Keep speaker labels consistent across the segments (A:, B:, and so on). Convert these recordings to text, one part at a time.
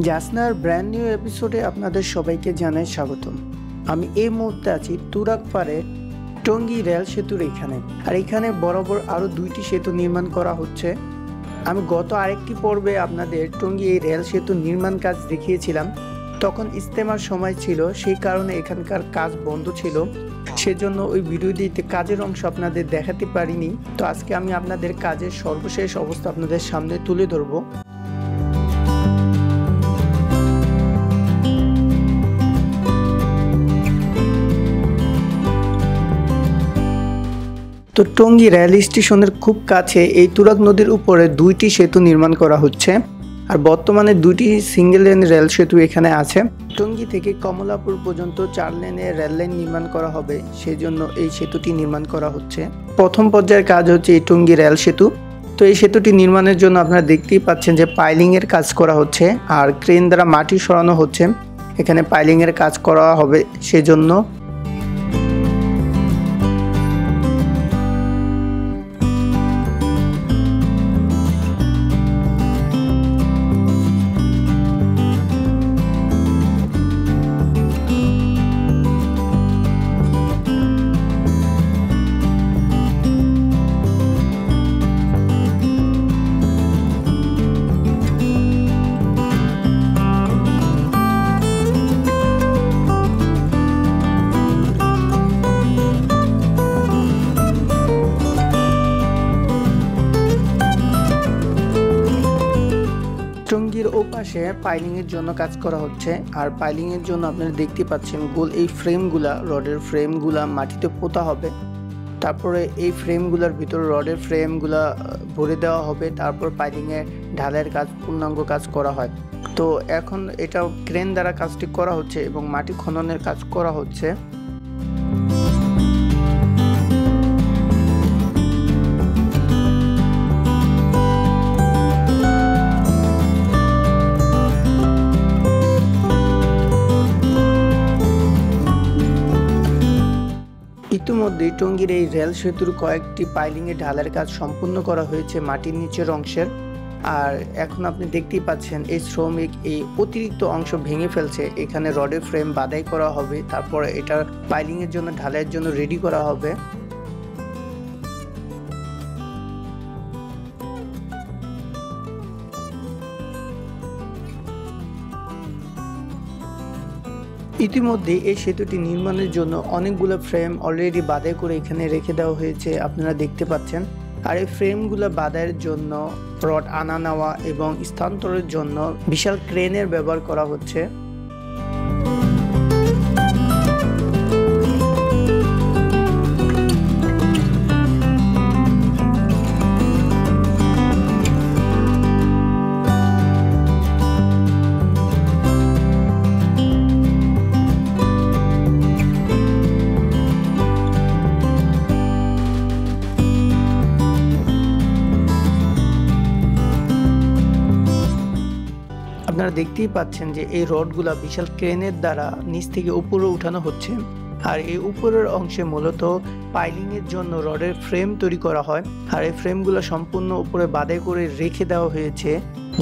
A: জাসনার brand new এপিসোডে আপনাদের সবাইকে জানাই স্বাগতম। আমি এই মুহূর্তে আছি তুরাক পারে টঙ্গী রেল সেতুর এখানে। আর এখানে বরাবর আরও দুইটি সেতু নির্মাণ করা হচ্ছে। আমি গত আরেকটি পর্বে আপনাদের টঙ্গী এই রেল সেতু নির্মাণ কাজ দেখিয়েছিলাম। তখন ইস্তেমার সময় ছিল, সেই কারণে এখানকার কাজ বন্ধ ছিল। সেজন্য ওই ভিডিওটিতে কাজের অংশ আপনাদের দেখাতে পারিনি। তো আজকে আমি আপনাদের কাজের সর্বশেষ অবস্থা আপনাদের সামনে তুলে ধরবো। তো টঙ্গী রেল স্টেশনের খুব কাছে এই তুরাগ নদীর উপরে দুইটি সেতু নির্মাণ করা হচ্ছে, আর বর্তমানে দুইটি সিঙ্গেল লেন রেল সেতু এখানে আছে। টঙ্গী থেকে কমলাপুর পর্যন্ত চার লেনের রেল লাইন নির্মাণ করা হবে সেই জন্য এই সেতুটি নির্মাণ করা হচ্ছে। প্রথম পর্যায়ের কাজ হচ্ছে এই টঙ্গী রেল সেতু। তো এই সেতুটি নির্মাণের জন্য আপনারা দেখতেই পাচ্ছেন যে পাইলিং এর কাজ করা হচ্ছে, আর ক্রেন দ্বারা মাটি সরানো হচ্ছে। এখানে পাইলিং এর কাজ করা হবে, সেজন্য পাইলিং এর জন্য কাজ করা হচ্ছে। আর পাইলিং এর জন্য আপনারা দেখতে পাচ্ছেন গোল এই ফ্রেমগুলা রডের ফ্রেমগুলা মাটিতে পোতা হবে। তারপরে এই ফ্রেমগুলোর ভিতরে রডের ফ্রেমগুলা ভরে দেওয়া হবে। তারপর পাইলিং এর ঢালের কাজ, পূর্ণাঙ্গ কাজ করা হয়। তো এখন এটা ক্রেন দ্বারা কাজটি করা হচ্ছে এবং মাটি খননের কাজ করা হচ্ছে। ইতিমধ্যেই টঙ্গীর এই রেল সেতুর কয়েকটি পাইলিংয়ে ঢালের কাজ সম্পূর্ণ করা হয়েছে মাটির নিচের অংশের। আর এখন আপনি দেখতেই পাচ্ছেন, এই শ্রমিক এই অতিরিক্ত অংশ ভেঙে ফেলছে। এখানে রডের ফ্রেম বাদাই করা হবে, তারপর এটা পাইলিং এর জন্য ঢালাইয়ের জন্য রেডি করা হবে। ইতিমধ্যে এই সেতুটি নির্মাণের জন্য অনেকগুলো ফ্রেম অলরেডি বাদাই করে এখানে রেখে দেওয়া হয়েছে, আপনারা দেখতে পাচ্ছেন। আর এই ফ্রেমগুলো বাদায়ের জন্য রড আনা নেওয়া এবং স্থানান্তরের জন্য বিশাল ক্রেনের ব্যবহার করা হচ্ছে। দেখতেই পাচ্ছেন যে এই রডগুলা বিশাল ক্রেনের দ্বারা নিচ থেকে উপরে উঠানো হচ্ছে। আর এই উপরের অংশে মূলত পাইলিং এর জন্য রডের ফ্রেম তৈরি করা হয়। আর এই ফ্রেমগুলো সম্পূর্ণ উপরে বাদে করে রেখে দেওয়া হয়েছে,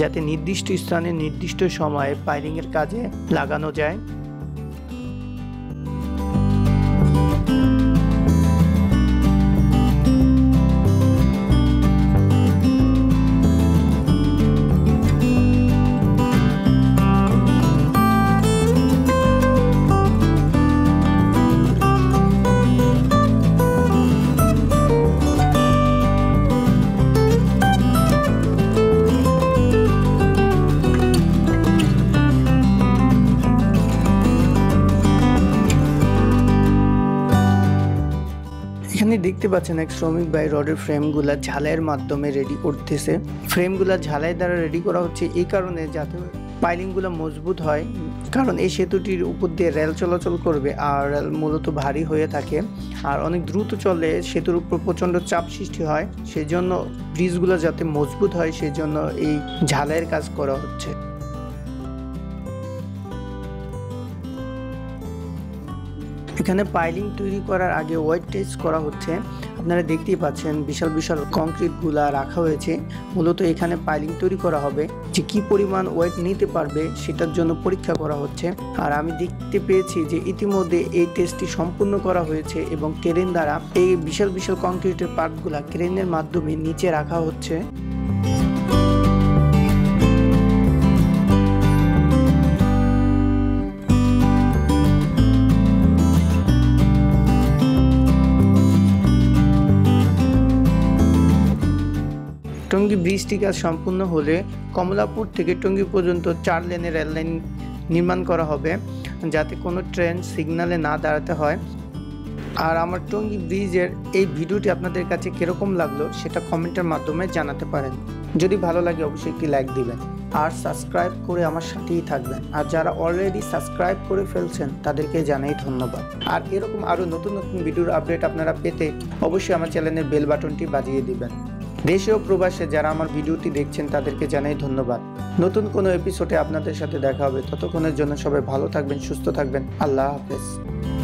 A: যাতে নির্দিষ্ট স্থানে নির্দিষ্ট সময়ে পাইলিং এর কাজে লাগানো যায়। এখানে দেখতে পাচ্ছেন এক শ্রমিক ভাই রডের ফ্রেমগুলা ঝালাইয়ের মাধ্যমে রেডি করতেছে। ফ্রেমগুলা ঝালাই দ্বারা রেডি করা হচ্ছে এই কারণে যাতে পাইলিংগুলো মজবুত হয়। কারণ এই সেতুটির উপর দিয়ে রেল চলাচল করবে আর রেল মূলত ভারী হয়ে থাকে। আর অনেক দ্রুত চলে, সেতুর উপর প্রচণ্ড চাপ সৃষ্টি হয়। সেজন্য ব্রিজগুলো যাতে মজবুত হয়, সেজন্য এই ঝালাইয়ের কাজ করা হচ্ছে। এখানে পাইলিং তৈরি করার আগে ওয়েট টেস্ট করা হচ্ছে। আপনারা দেখতেই পাচ্ছেন বিশাল বিশাল কংক্রিটগুলা রাখা হয়েছে। মূলত এখানে পাইলিং তৈরি করা হবে। যে কি পরিমাণ ওয়েট নিতে পারবে সেটার জন্য পরীক্ষা করা হচ্ছে। আর আমি দেখতে পেয়েছি যে ইতিমধ্যে এই টেস্টটি সম্পূর্ণ করা হয়েছে এবং ক্রেন দ্বারা এই বিশাল বিশাল কংক্রিটের পার্টগুলা ক্রেনের মাধ্যমে নিচে রাখা হচ্ছে। টঙ্গী ব্রিজটি কাজ সম্পূর্ণ হলে কমলাপুর থেকে টঙ্গী পর্যন্ত চার লেনের রেললাইন নির্মাণ করা হবে, যাতে কোনো ট্রেন সিগনালে না দাঁড়াতে হয়। আর আমার টঙ্গী ব্রিজের এই ভিডিওটি আপনাদের কাছে কীরকম লাগল সেটা কমেন্টের মাধ্যমে জানাতে পারেন। যদি ভালো লাগে অবশ্যই একটি লাইক দিবেন আর সাবস্ক্রাইব করে আমার সাথেই থাকবেন। আর যারা অলরেডি সাবস্ক্রাইব করে ফেলছেন তাদেরকে জানাই ধন্যবাদ। আর এরকম আরও নতুন নতুন ভিডিওর আপডেট আপনারা পেতে অবশ্যই আমার চ্যানেলের বেল বাটনটি বাজিয়ে দিবেন। দেশে ও প্রবাসে যারা আমার ভিডিওটি দেখছেন, তাদেরকে জানাই ধন্যবাদ। নতুন কোনো এপিসোডে আপনাদের সাথে দেখা হবে। ততক্ষণের জন্য সবাই ভালো থাকবেন, সুস্থ থাকবেন। আল্লাহ হাফেজ।